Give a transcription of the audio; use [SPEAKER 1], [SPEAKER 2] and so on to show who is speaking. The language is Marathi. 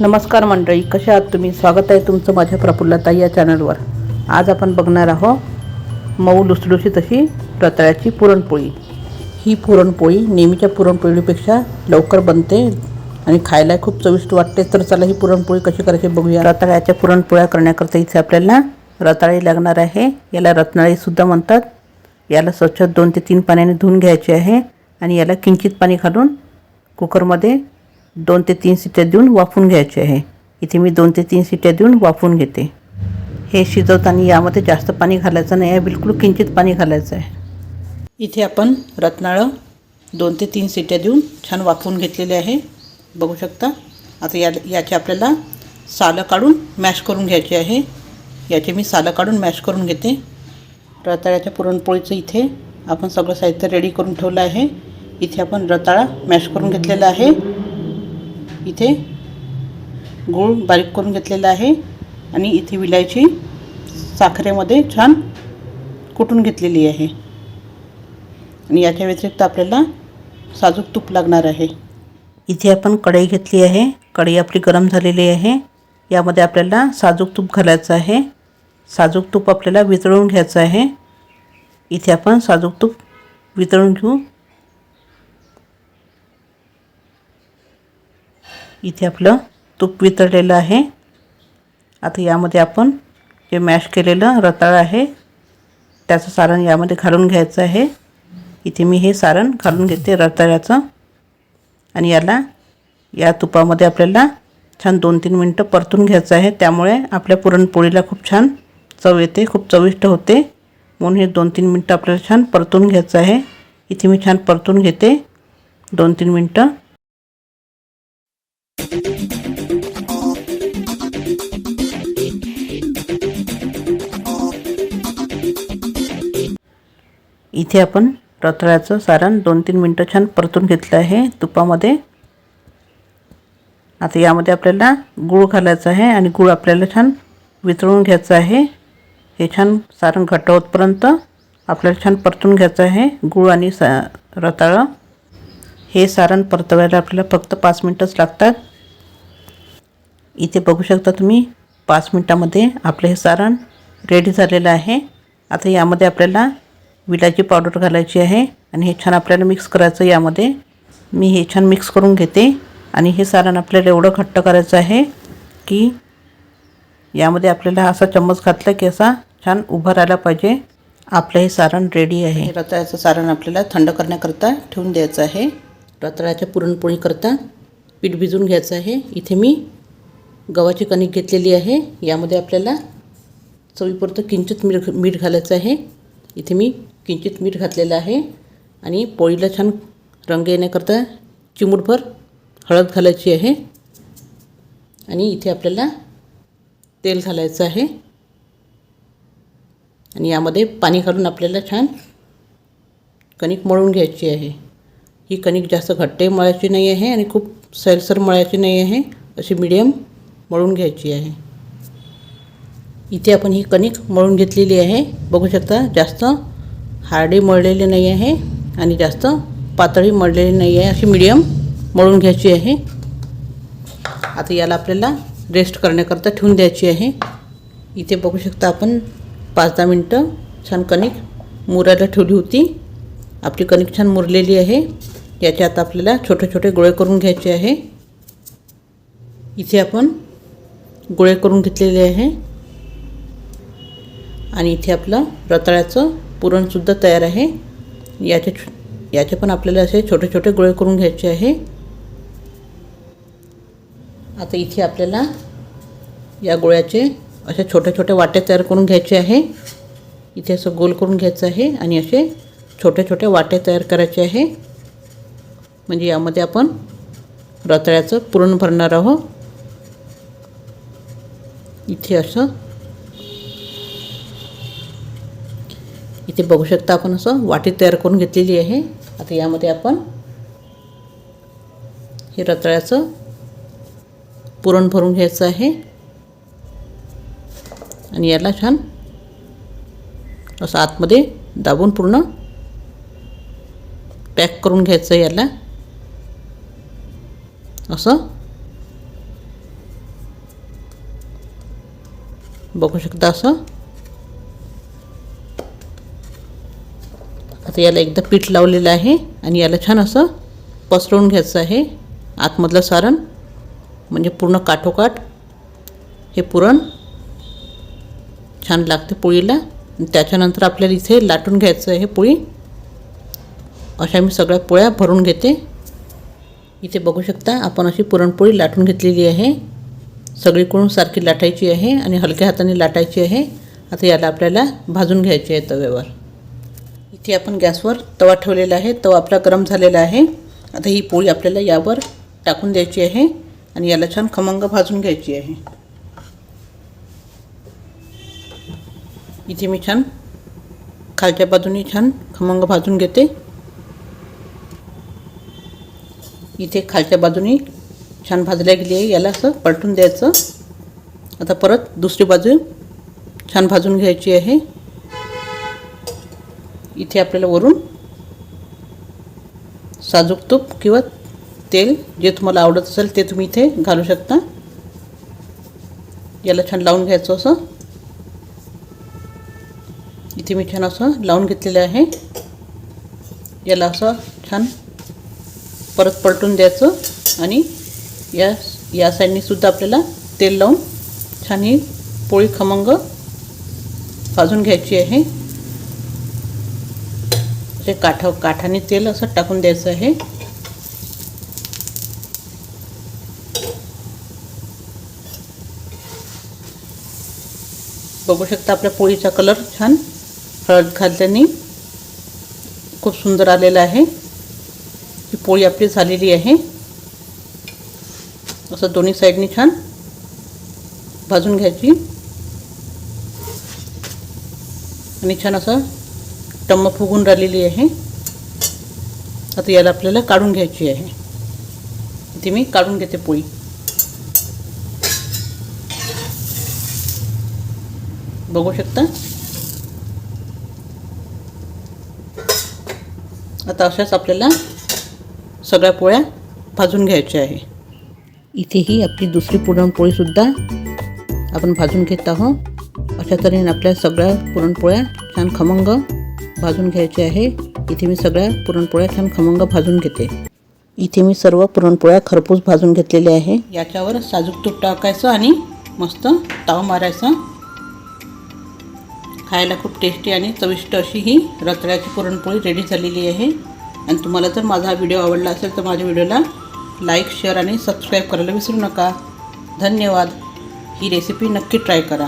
[SPEAKER 1] नमस्कार मंडळी कशा आहात तुम्ही? स्वागत आहे तुमचं माझ्या प्रफुल्लताई या चॅनलवर. आज आपण बघणार आहोत मऊ लुसलुशीत अशी रताळ्याची पुरणपोळी. ही पुरणपोळी नेहमीच्या पुरणपोळीपेक्षा लवकर बनते आणि खायला खूप चविष्ट वाटते. तर चला ही पुरणपोळी कशी करायची बघूया. रताळ्याच्या पुरणपोळ्या करण्याकरता इथे आपल्याला रताळी लागणार आहे. याला रत्नाळीसुद्धा म्हणतात. याला स्वच्छ दोन ते तीन पाण्याने धुवून घ्यायचे आहे आणि याला किंचित पाणी घालून कुकरमध्ये दोन ते तीन शिट्ट्या देऊन वाफवून घ्यायचे आहे. इथे मी दोन ते तीन शिट्ट्या देऊन वाफून घेते. हे शिजवताना यामध्ये जास्त पाणी घालायचं नाही आहे बिलकुल किंचित पाणी घालायचं आहे. इथे आपण रत्नाळं दोन ते तीन शिट्ट्या देऊन छान वाफवून घेतलेले आहे. बघू शकता आता या याचे आपल्याला सालं काढून मॅश करून घ्यायचे आहे. याचे मी सालं काढून मॅश करून घेते. रताळ्याच्या पुरणपोळीचं इथे आपण सगळं साहित्य रेडी करून ठेवलं आहे. इथे आपण रताळा मॅश करून घेतलेला आहे. इथे गूळ बारीक करून घेतलेला आहे आणि इथे विलायची साखरेमध्ये छान कुटून घेतलेली आहे. आणि याच्या व्यतिरिक्त आपल्याला साजूक तूप लागणार आहे. इथे आपण कढई घेतली आहे. कढई आपली गरम झालेली आहे. यामध्ये आपल्याला साजूक तूप घालायचं आहे. साजूक तूप आपल्याला वितळून घ्यायचं आहे. इथे आपण साजूक तूप वितळून घेऊ. इथे आपलं तूप वितळलेलं आहे. आता यामध्ये आपण जे मॅश केलेलं रताळ आहे त्याचं सारण यामध्ये घालून घ्यायचं आहे. इथे मी हे सारण घालून घेते रताळ्याचं. आणि याला या तुपामध्ये आपल्याला छान दोन तीन मिनटं परतून घ्यायचं आहे. त्यामुळे आपल्या पुरणपोळीला खूप छान चव येते खूप चविष्ट होते. म्हणून हे दोन तीन मिनटं आपल्याला छान परतून घ्यायचं आहे. इथे मी छान परतून घेते. दोन तीन मिनटं. इथे आपण रताळ्याचं सारण दोन तीन मिनटं छान परतून घेतलं आहे तुपामध्ये. आता यामध्ये आपल्याला गूळ घालायचा आहे आणि गूळ आपल्याला छान वितळून घ्यायचं आहे. हे छान सारण घट्ट होतपर्यंत आपल्याला छान परतून घ्यायचं आहे गूळ आणि सा रताळं. हे सारण परतवायला आपल्याला फक्त पाच मिनटंच लागतात. इथे बघू शकता तुम्ही पाच मिनटामध्ये आपलं हे सारण रेडी झालेलं आहे. आता यामध्ये आपल्याला विलाची पावडर घालायची आहे आणि हे छान आपल्याला मिक्स करायचं यामध्ये. मी हे छान मिक्स करून घेते आणि हे सारण आपल्याला एवढं घट्ट करायचं आहे की यामध्ये आपल्याला असा चम्मच घातला की असा छान उभा राहायला पाहिजे. आपलं हे सारण रेडी आहे. रताळ्याचं सारण आपल्याला थंड करण्याकरता ठेवून द्यायचं आहे. रताळ्याच्या पुरणपोळीकरता पीठ भिजून घ्यायचं आहे. इथे मी गव्हाची कणिक घेतलेली आहे. यामध्ये आपल्याला चवीपुरतं किंचित मीठ मीठ घालायचं आहे. इथे मी किंचित मीठ घातलेलं आहे आणि पोळीला छान रंग येण्याकरता चिमूटभर हळद घालायची आहे. आणि इथे आपल्याला तेल घालायचं आहे. आणि यामध्ये पाणी घालून आपल्याला छान कणिक मळून घ्यायची आहे. ही कणिक जास्त घट्टही मळायची नाही आहे आणि खूप सैलसर मळायची नाही आहे. अशी मिडियम मळून घ्यायची आहे. इथे आपण ही कणिक मळून घेतलेली आहे. बघू शकता जास्त हार्डी मळलेली नाही आहे आणि जास्त पातळी मळलेली नाही आहे. अशी मिडियम मळून घ्यायची आहे. आता याला आपल्याला रेस्ट करण्याकरता ठेवून द्यायची आहे. इथे बघू शकता आपण पाच दहा मिनटं छान कणिक मुरायला ठेवली होती. आपली कणिक छान मुरलेली आहे. याचे आता आपल्याला छोटे छोटे गोळे करून घ्यायचे आहे. इथे आपण गोळे करून घेतलेले आहे. आणि इथे आपलं रताळ्याचं पुरणसुद्धा तयार आहे. याचे याचे पण आपल्याला असे छोटे छोटे गोळे करून घ्यायचे आहे. आता इथे आपल्याला या गोळ्याचे असे छोटे छोटे वाटे तयार करून घ्यायचे आहे. इथे असं गोल करून घ्यायचं आहे आणि असे छोटे छोटे वाटे तयार करायचे आहे. म्हणजे यामध्ये आपण रताळ्याचं पुरण भरणार आहोत. इथे असं इथे बघू शकता आपण असं वाटी तयार करून घेतलेली आहे. आता यामध्ये आपण हे रताळ्याचं पुरण भरून घ्यायचं आहे. आणि याला छान असं आतमध्ये दाबून पूर्ण पॅक करून घ्यायचं याला. असं बघू शकता असं. आता याला एकदा पीठ लावलेलं आहे आणि याला छान असं पसरवून घ्यायचं आहे. आतमधलं सारण म्हणजे पूर्ण काठोकाठ हे पुरण छान लागते पोळीला. त्याच्यानंतर आपल्याला इथे लाटून घ्यायचं आहे पोळी. अशा मी सगळ्या पोळ्या भरून घेते. इथे बघू शकता आपण अशी पुरणपोळी लाटून घेतलेली आहे. सगळीकडून सारखी लाटायची आहे आणि हलक्या हाताने लाटायची आहे. आता याला आपल्याला भाजून घ्यायची आहे तव्यावर. इथे आपण गॅसवर तवा ठेवलेला आहे. तवा आपला गरम झालेला आहे. आता ही पोळी आपल्याला यावर टाकून द्यायची आहे आणि याला छान खमंग भाजून घ्यायची आहे. इथे मी छान खालच्या बाजूनी छान खमंग भाजून घेते. इथे खालच्या बाजूनी छान भाजल्या गेली आहे. याला असं पलटून द्यायचं. आता परत दुसरी बाजू छान भाजून घ्यायची आहे. इथे आपल्याला वरून साजूक तूप किंवा तेल जे तुम्हाला आवडत असेल ते तुम्ही इथे घालू शकता. याला छान लावून घ्यायचं असं. इथे मी छान असं लावून घेतलेलं आहे. याला असं छान परत पलटून द्यायचं आणि या या साईडनी सुद्धा आपल्याला तेल लावून छान ही पोळी खमंग भाजून घ्यायची आहे. ते काठा काठाने तेल असं टाकून द्यायचं आहे. बघू शकता आपल्या पोळीचा कलर छान. हळद घातल्याने खूप सुंदर आलेला आहे. ही पोळी आपली झालेली आहे. असं दोन्ही साईडनी छान भाजून घ्यायची. आणि छान असं टम्म फुगून राहिलेली आहे. आता याला आपल्याला काढून घ्यायची आहे. इथे मी काढून घेते पोळी. बघू शकता? आता अशाच आपल्याला सगळ्या पोळ्या भाजून घ्यायच्या आहे. इथेही आपली दुसरी पुरणपोळीसुद्धा आपण भाजून घेत आहोत. अशा तऱ्हेने आपल्या सगळ्या पुरणपोळ्या छान खमंग भाजून घ्यायचे आहे. इथे मी सगळ्या पुरणपोळ्या छान खमंग भाजून घेते. इथे मी सर्व पुरणपोळ्या खरपूस भाजून घेतलेल्या आहे. याच्यावर साजूक तूप टाकायचं आणि मस्त ताव मारायचा. खायला खूप टेस्टी आणि चविष्ट अशी ही रताळ्याची पुरणपोळी रेडी झालेली आहे. आणि तुम्हाला जर माझा हा व्हिडिओ आवडला असेल तर माझ्या व्हिडिओला लाईक शेअर आणि सबस्क्राईब करायला विसरू नका. धन्यवाद. ही रेसिपी नक्की ट्राय करा.